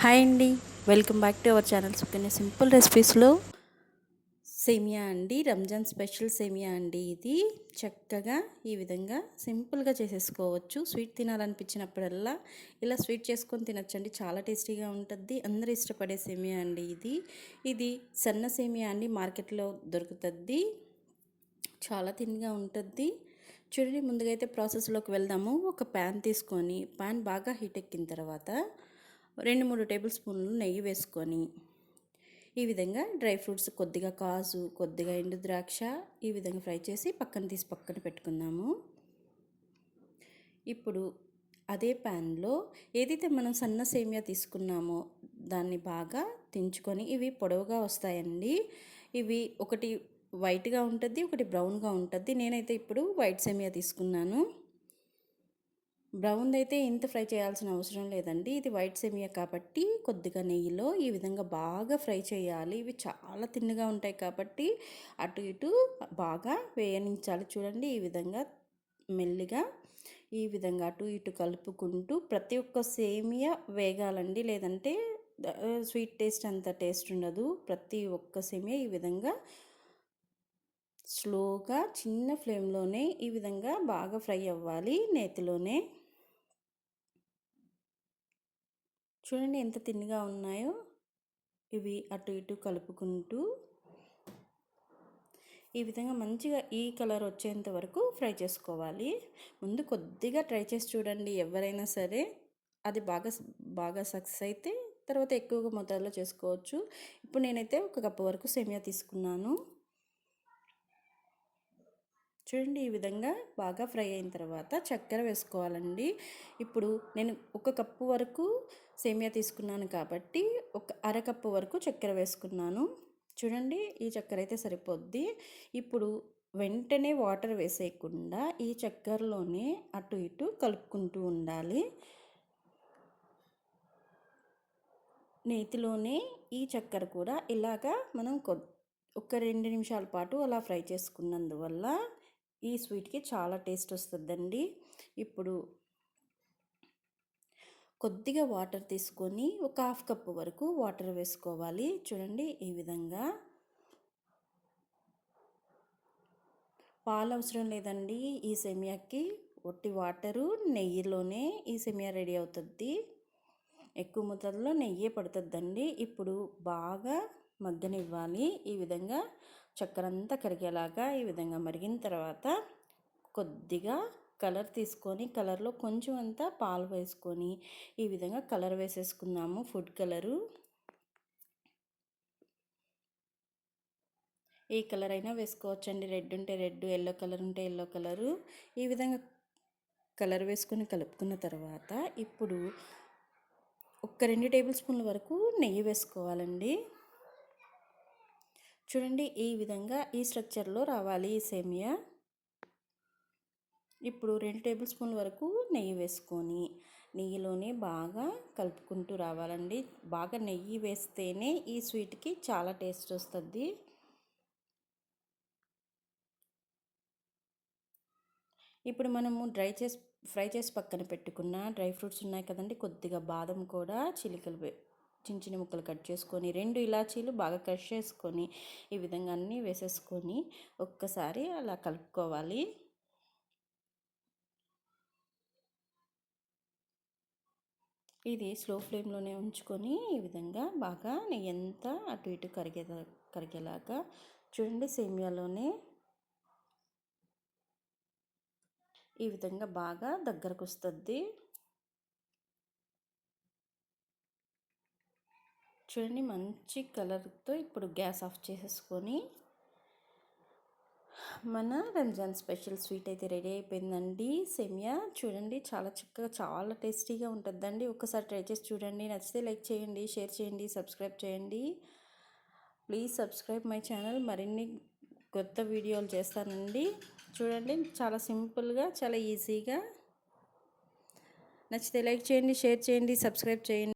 Hi అండి. Welcome back to our channel Sukanya simple రెసిపీస్లో. సేమియా అండి రంజాన్ స్పెషల్ సేమియా అండి ఇది. చక్కగా ఈ విధంగా సింపుల్గా చేసేసుకోవచ్చు. స్వీట్ తినాలనిపించినప్పుడల్లా ఇలా స్వీట్ చేసుకొని తినచ్చండి. చాలా టేస్టీగా ఉంటుంది. అందరూ ఇష్టపడే సేమియా అండి ఇది. ఇది సన్న సేమియా అండి మార్కెట్లో దొరుకుతుంది. చాలా తిన్గా ఉంటుంది. చూడండి ముందుగా అయితే ప్రాసెస్లోకి వెళ్దాము. ఒక ప్యాన్ తీసుకొని ప్యాన్ బాగా హీట్ ఎక్కిన తర్వాత రెండు మూడు టేబుల్ స్పూన్లు నెయ్యి వేసుకొని ఈ విధంగా డ్రై ఫ్రూట్స్ కొద్దిగా కాజు కొద్దిగా ఎండు ద్రాక్ష ఈ విధంగా ఫ్రై చేసి పక్కన తీసి పక్కన పెట్టుకుందాము. ఇప్పుడు అదే ప్యాన్లో ఏదైతే మనం సన్న సేమియా తీసుకున్నామో దాన్ని బాగా తించుకొని ఇవి పొడవుగా వస్తాయండి. ఇవి ఒకటి వైట్గా ఉంటుంది ఒకటి బ్రౌన్గా ఉంటుంది. నేనైతే ఇప్పుడు వైట్ సేమియా తీసుకున్నాను. బ్రౌన్ అయితే ఇంత ఫ్రై చేయాల్సిన అవసరం లేదండి. ఇది వైట్ సెమియా కాబట్టి కొద్దిగా నెయ్యిలో ఈ విధంగా బాగా ఫ్రై చేయాలి. ఇవి చాలా తిన్నగా ఉంటాయి కాబట్టి అటు ఇటు బాగా వేయనించాలి. చూడండి ఈ విధంగా మెల్లిగా ఈ విధంగా అటు ఇటు కలుపుకుంటూ ప్రతి ఒక్క సేమియా వేగాలండి. లేదంటే స్వీట్ టేస్ట్ అంత టేస్ట్ ఉండదు. ప్రతి ఒక్క సేమియా ఈ విధంగా స్లోగా చిన్న ఫ్లేమ్లోనే ఈ విధంగా బాగా ఫ్రై అవ్వాలి. నేతిలోనే చూడండి ఎంత తిన్నగా ఉన్నాయో. ఇవి అటు ఇటు కలుపుకుంటూ. ఈ విధంగా మంచిగా ఈ కలర్ వచ్చేంత వరకు ఫ్రై చేసుకోవాలి. ముందు కొద్దిగా ట్రై చేసి చూడండి ఎవరైనా సరే. అది బాగా బాగా సక్సెస్ అయితే తర్వాత ఎక్కువగా మొత్తాల్లో చేసుకోవచ్చు. ఇప్పుడు నేనైతే ఒక కప్పు వరకు సేమియా తీసుకున్నాను. చూడండి ఈ విధంగా బాగా ఫ్రై అయిన తర్వాత చక్కెర వేసుకోవాలండి. ఇప్పుడు నేను ఒక కప్పు వరకు సేమియా తీసుకున్నాను కాబట్టి ఒక అరకప్పు వరకు చక్కెర వేసుకున్నాను. చూడండి ఈ చక్కెర అయితే సరిపోద్ది. ఇప్పుడు వెంటనే వాటర్ వేసేయకుండా ఈ చక్కెరలోనే అటు ఇటు కలుపుకుంటూ ఉండాలి. నేతిలోనే ఈ చక్కెర కూడా ఇలాగా మనం కొ ఒక రెండు నిమిషాల పాటు అలా ఫ్రై చేసుకున్నందువల్ల ఈ స్వీట్కి చాలా టేస్ట్ వస్తుందండి. ఇప్పుడు కొద్దిగా వాటర్ తీసుకొని ఒక హాఫ్ కప్ వరకు వాటర్ వేసుకోవాలి. చూడండి ఈ విధంగా. పాలు అవసరం లేదండి. ఈ సెమియాకి ఒట్టి వాటరు నెయ్యిలోనే ఈ సెమియా రెడీ అవుతుంది ఎక్కువ మొత్తంలో నెయ్యే పడుతుందండి ఇప్పుడు బాగా మగ్గనివ్వాలి. ఈ విధంగా చక్కెర అంతా కరిగేలాగా ఈ విధంగా మరిగిన తర్వాత కొద్దిగా కలర్ తీసుకొని కలర్లో కొంచెం అంతా పాలు వేసుకొని ఈ విధంగా కలర్ వేసేసుకుందాము ఫుడ్ కలరు. ఏ కలర్ అయినా వేసుకోవచ్చండి. రెడ్ ఉంటే రెడ్ ఎల్లో కలర్ ఉంటే ఎల్లో కలరు. ఈ విధంగా కలర్ వేసుకొని కలుపుకున్న తర్వాత ఇప్పుడు ఒక రెండు టేబుల్ స్పూన్ల వరకు నెయ్యి వేసుకోవాలండి. చూడండి ఈ విధంగా ఈ స్ట్రక్చర్లో రావాలి ఈ సేమియా. ఇప్పుడు రెండు టేబుల్ స్పూన్ వరకు నెయ్యి వేసుకొని నెయ్యిలోనే బాగా కలుపుకుంటూ రావాలండి. బాగా నెయ్యి వేస్తేనే ఈ స్వీట్కి చాలా టేస్ట్ వస్తుంది. ఇప్పుడు మనము డ్రై చేసి ఫ్రై చేసి పక్కన పెట్టుకున్న డ్రై ఫ్రూట్స్ ఉన్నాయి కదండి కొద్దిగా బాదం కూడా చిలికలు చిన్న చిన్న ముక్కలు కట్ చేసుకొని రెండు ఇలాచీలు బాగా కట్ చేసుకొని ఈ విధంగా అన్నీ వేసేసుకొని ఒక్కసారి అలా కలుపుకోవాలి. ఇది స్లో ఫ్లేమ్లోనే ఉంచుకొని ఈ విధంగా బాగా నెయ్యి అంతా అటు ఇటు కరిగే కరిగేలాగా చూడండి సేమియాలోనే. ఈ విధంగా బాగా దగ్గరకు వస్తుంది చూడండి మంచి కలర్తో ఇప్పుడు గ్యాస్ ఆఫ్ చేసేసుకొని మన రంజాన్ స్పెషల్ స్వీట్ అయితే రెడీ అయిపోయిందండి. సెమియా చూడండి చాలా చక్కగా చాలా టేస్టీగా ఉంటుందండి. ఒకసారి ట్రై చేసి చూడండి. నచ్చితే లైక్ చేయండి షేర్ చేయండి సబ్స్క్రైబ్ చేయండి. Please subscribe my channel. మరిన్ని కొత్త వీడియోలు చేస్తానండి. చూడండి చాలా సింపుల్గా చాలా ఈజీగా. నచ్చితే లైక్ చేయండి షేర్ చేయండి సబ్స్క్రైబ్ చేయండి.